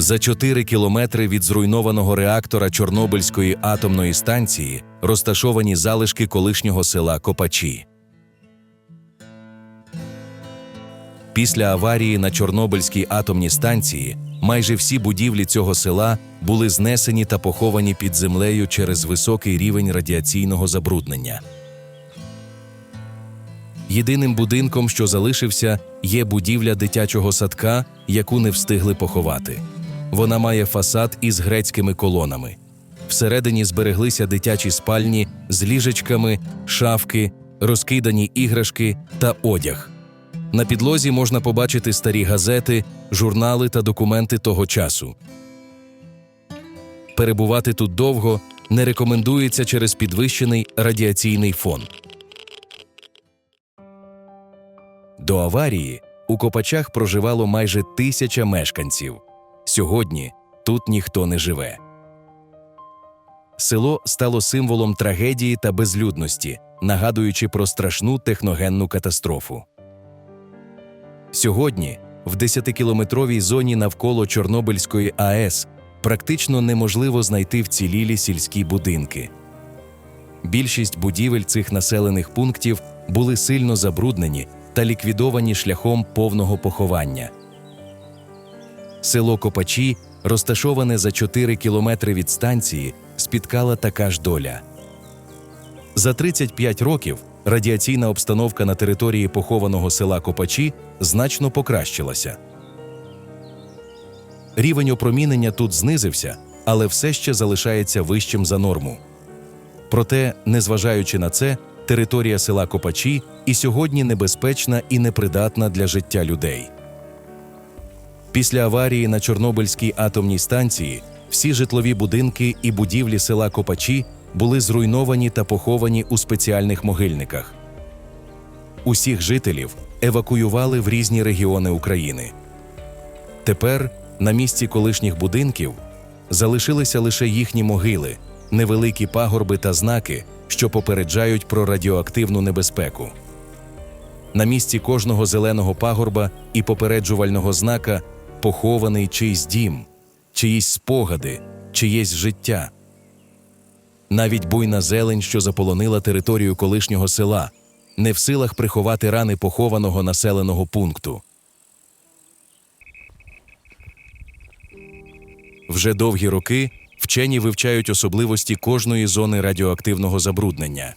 За 4 кілометри від зруйнованого реактора Чорнобильської атомної станції розташовані залишки колишнього села Копачі. Після аварії на Чорнобильській атомній станції майже всі будівлі цього села були знесені та поховані під землею через високий рівень радіаційного забруднення. Єдиним будинком, що залишився, є будівля дитячого садка, яку не встигли поховати. Вона має фасад із грецькими колонами. Всередині збереглися дитячі спальні з ліжечками, шафки, розкидані іграшки та одяг. На підлозі можна побачити старі газети, журнали та документи того часу. Перебувати тут довго не рекомендується через підвищений радіаційний фон. До аварії у Копачах проживало майже тисяча мешканців. Сьогодні тут ніхто не живе. Село стало символом трагедії та безлюдності, нагадуючи про страшну техногенну катастрофу. Сьогодні в 10-кілометровій зоні навколо Чорнобильської АЕС практично неможливо знайти вцілілі сільські будинки. Більшість будівель цих населених пунктів були сильно забруднені та ліквідовані шляхом повного поховання. Село Копачі, розташоване за 4 кілометри від станції, спіткала така ж доля. За 35 років радіаційна обстановка на території похованого села Копачі значно покращилася. Рівень опромінення тут знизився, але все ще залишається вищим за норму. Проте, незважаючи на це, територія села Копачі і сьогодні небезпечна і непридатна для життя людей. Після аварії на Чорнобильській атомній станції всі житлові будинки і будівлі села Копачі були зруйновані та поховані у спеціальних могильниках. Усіх жителів евакуювали в різні регіони України. Тепер на місці колишніх будинків залишилися лише їхні могили, невеликі пагорби та знаки, що попереджають про радіоактивну небезпеку. На місці кожного зеленого пагорба і попереджувального знака похований чийсь дім, чиїсь спогади, чиєсь життя. Навіть буйна зелень, що заполонила територію колишнього села, не в силах приховати рани похованого населеного пункту. Вже довгі роки вчені вивчають особливості кожної зони радіоактивного забруднення.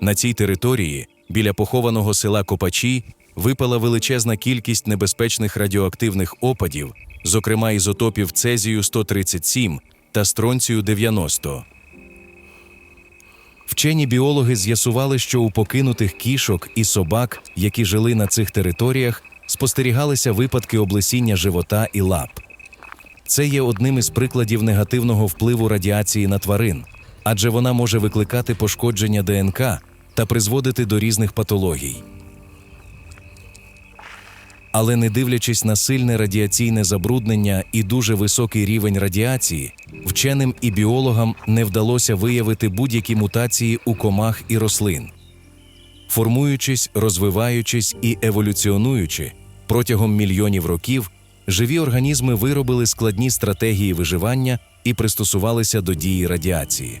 На цій території, біля похованого села Копачі, випала величезна кількість небезпечних радіоактивних опадів, зокрема ізотопів цезію 137 та стронцію 90. Вчені біологи з'ясували, що у покинутих кішок і собак, які жили на цих територіях, спостерігалися випадки облесіння живота і лап. Це є одним із прикладів негативного впливу радіації на тварин, адже вона може викликати пошкодження ДНК та призводити до різних патологій. Але не дивлячись на сильне радіаційне забруднення і дуже високий рівень радіації, вченим і біологам не вдалося виявити будь-які мутації у комах і рослин. Формуючись, розвиваючись і еволюціонуючи протягом мільйонів років, живі організми виробили складні стратегії виживання і пристосувалися до дії радіації.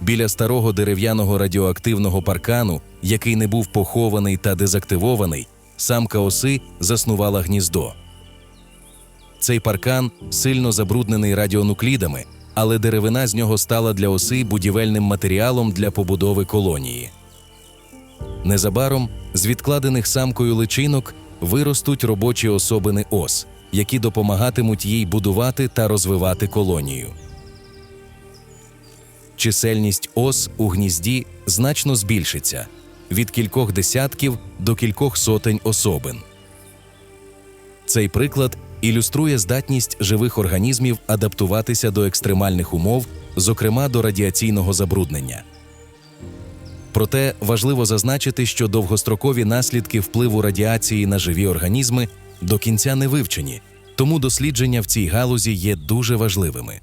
Біля старого дерев'яного радіоактивного паркану, який не був похований та дезактивований, самка оси заснувала гніздо. Цей паркан сильно забруднений радіонуклідами, але деревина з нього стала для оси будівельним матеріалом для побудови колонії. Незабаром з відкладених самкою личинок виростуть робочі особини ос, які допомагатимуть їй будувати та розвивати колонію. Чисельність ос у гнізді значно збільшиться від кількох десятків до кількох сотень особин. Цей приклад ілюструє здатність живих організмів адаптуватися до екстремальних умов, зокрема до радіаційного забруднення. Проте важливо зазначити, що довгострокові наслідки впливу радіації на живі організми до кінця не вивчені, тому дослідження в цій галузі є дуже важливими.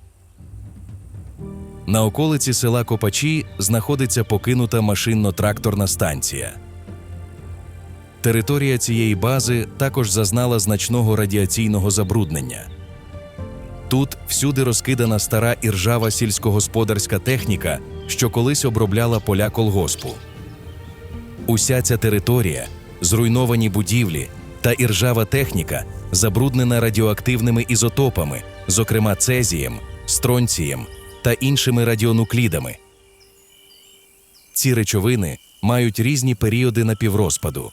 На околиці села Копачі знаходиться покинута машинно-тракторна станція. Територія цієї бази також зазнала значного радіаційного забруднення. Тут всюди розкидана стара і ржава сільськогосподарська техніка, що колись обробляла поля колгоспу. Уся ця територія, зруйновані будівлі та іржава техніка забруднена радіоактивними ізотопами, зокрема цезієм, стронцієм та іншими радіонуклідами. Ці речовини мають різні періоди напіврозпаду.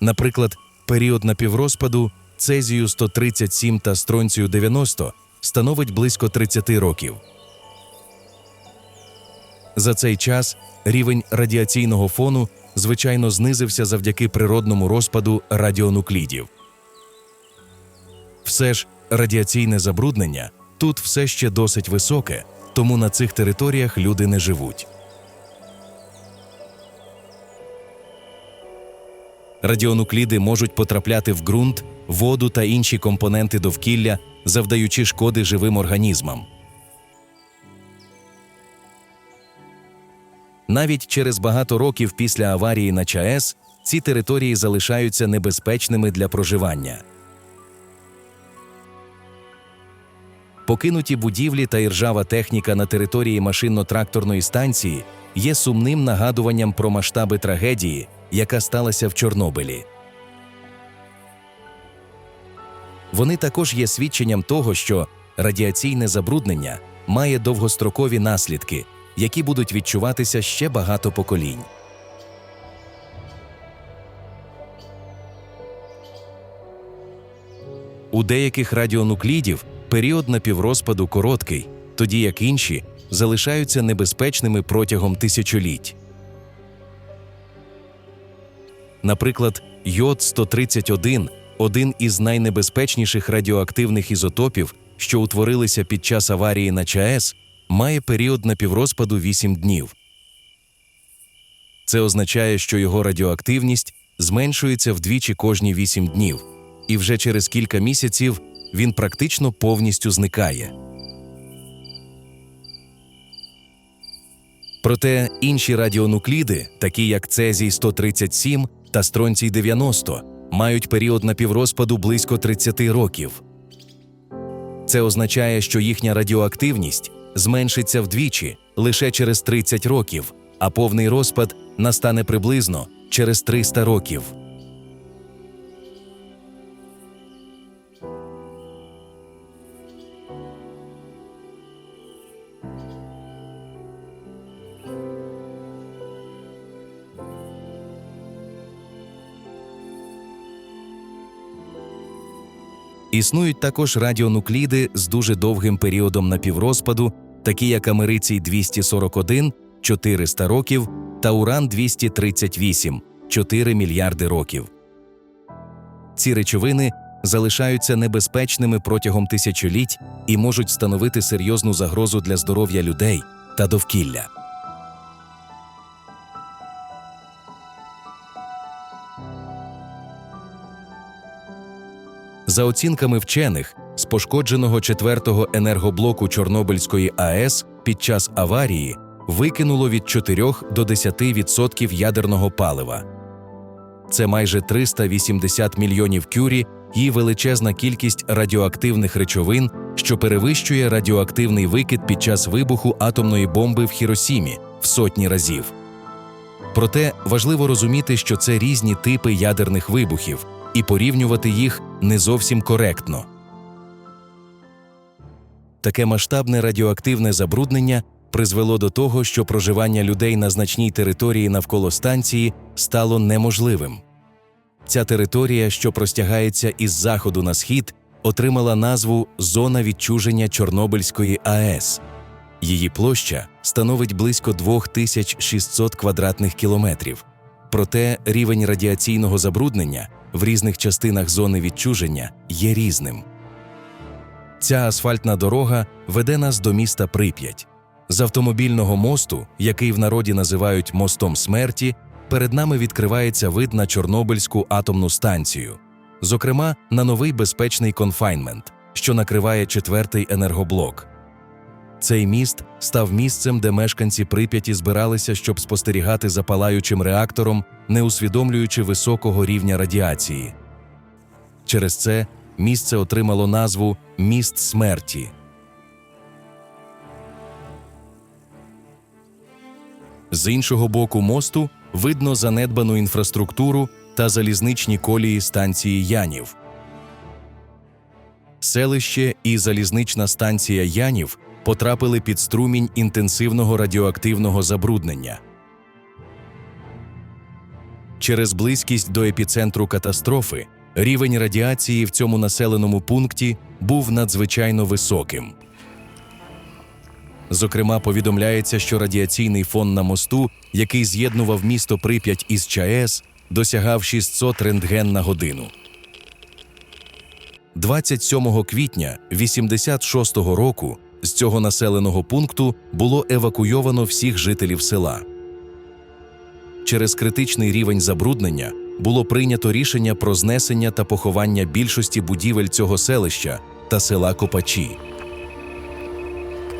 Наприклад, період напіврозпаду цезію 137 та стронцію 90 становить близько 30 років. За цей час рівень радіаційного фону звичайно знизився завдяки природному розпаду радіонуклідів. Все ж радіаційне забруднення тут все ще досить високе, тому на цих територіях люди не живуть. Радіонукліди можуть потрапляти в ґрунт, воду та інші компоненти довкілля, завдаючи шкоди живим організмам. Навіть через багато років після аварії на ЧАЕС ці території залишаються небезпечними для проживання. Покинуті будівлі та іржава техніка на території машинно-тракторної станції є сумним нагадуванням про масштаби трагедії, яка сталася в Чорнобилі. Вони також є свідченням того, що радіаційне забруднення має довгострокові наслідки, які будуть відчуватися ще багато поколінь. У деяких радіонуклідів період напіврозпаду короткий, тоді як інші залишаються небезпечними протягом тисячоліть. Наприклад, йод 131 один із найнебезпечніших радіоактивних ізотопів, що утворилися під час аварії на ЧАЕС, має період напіврозпаду 8 днів. Це означає, що його радіоактивність зменшується вдвічі кожні 8 днів, і вже через кілька місяців він практично повністю зникає. Проте інші радіонукліди, такі як цезій 137 та стронцій 90, мають період напіврозпаду близько 30 років. Це означає, що їхня радіоактивність зменшиться вдвічі лише через 30 років, а повний розпад настане приблизно через 300 років. Існують також радіонукліди з дуже довгим періодом напіврозпаду, такі як америцій 241 400 років та уран 238 4 мільярди років. Ці речовини залишаються небезпечними протягом тисячоліть і можуть становити серйозну загрозу для здоров'я людей та довкілля. За оцінками вчених, з пошкодженого четвертого енергоблоку Чорнобильської АЕС під час аварії викинуло від 4 до 10% ядерного палива. Це майже 380 мільйонів кюрі і величезна кількість радіоактивних речовин, що перевищує радіоактивний викид під час вибуху атомної бомби в Хіросімі в сотні разів. Проте важливо розуміти, що це різні типи ядерних вибухів, і порівнювати їх не зовсім коректно. Таке масштабне радіоактивне забруднення призвело до того, що проживання людей на значній території навколо станції стало неможливим. Ця територія, що простягається із заходу на схід, отримала назву Зона відчуження Чорнобильської АЕС. Її площа становить близько 2600 квадратних кілометрів. Проте рівень радіаційного забруднення в різних частинах зони відчуження є різним. Ця асфальтна дорога веде нас до міста Прип'ять. З автомобільного мосту, який в народі називають мостом смерті, перед нами відкривається вид на Чорнобильську атомну станцію, зокрема на новий безпечний конфайнмент, що накриває четвертий енергоблок. Цей міст став місцем, де мешканці Прип'яті збиралися, щоб спостерігати за палаючим реактором, не усвідомлюючи високого рівня радіації. Через це місце отримало назву Міст смерті. З іншого боку мосту видно занедбану інфраструктуру та залізничні колії станції Янів. Селище і залізнична станція Янів потрапили під струмінь інтенсивного радіоактивного забруднення. Через близькість до епіцентру катастрофи рівень радіації в цьому населеному пункті був надзвичайно високим. Зокрема, повідомляється, що радіаційний фон на мосту, який з'єднував місто Прип'ять із ЧАЕС, досягав 600 рентген на годину. 27 квітня 86-го року з цього населеного пункту було евакуйовано всіх жителів села. Через критичний рівень забруднення було прийнято рішення про знесення та поховання більшості будівель цього селища та села Копачі.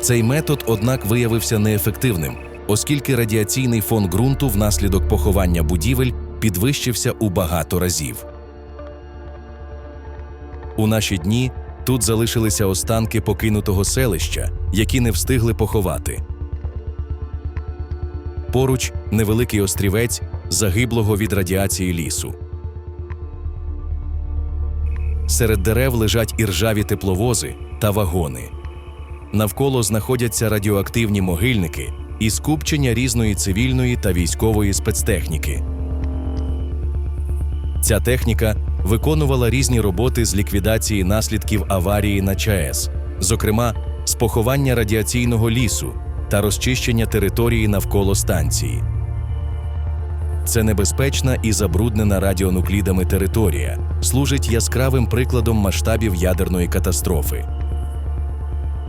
Цей метод, однак, виявився неефективним, оскільки радіаційний фон ґрунту внаслідок поховання будівель підвищився у багато разів. У наші дні тут залишилися останки покинутого селища, які не встигли поховати. Поруч невеликий острівець загиблого від радіації лісу. Серед дерев лежать іржаві тепловози та вагони. Навколо знаходяться радіоактивні могильники і скупчення різної цивільної та військової спецтехніки. Ця техніка виконувала різні роботи з ліквідації наслідків аварії на ЧАЕС, зокрема з поховання радіаційного лісу та розчищення території навколо станції. Це небезпечна і забруднена радіонуклідами територія, служить яскравим прикладом масштабів ядерної катастрофи.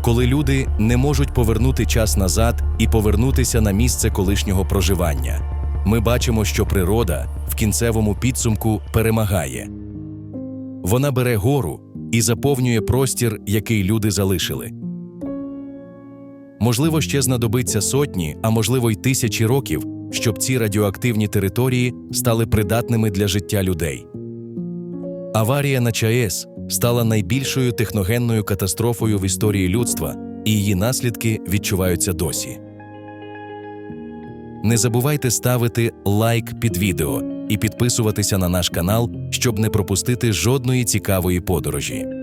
Коли люди не можуть повернути час назад і повернутися на місце колишнього проживання, ми бачимо, що природа в кінцевому підсумку перемагає. Вона бере гору і заповнює простір, який люди залишили. Можливо, ще знадобиться сотні, а можливо й тисячі років, щоб ці радіоактивні території стали придатними для життя людей. Аварія на ЧАЕС стала найбільшою техногенною катастрофою в історії людства, і її наслідки відчуваються досі. Не забувайте ставити лайк під відео і підписуватися на наш канал, щоб не пропустити жодної цікавої подорожі.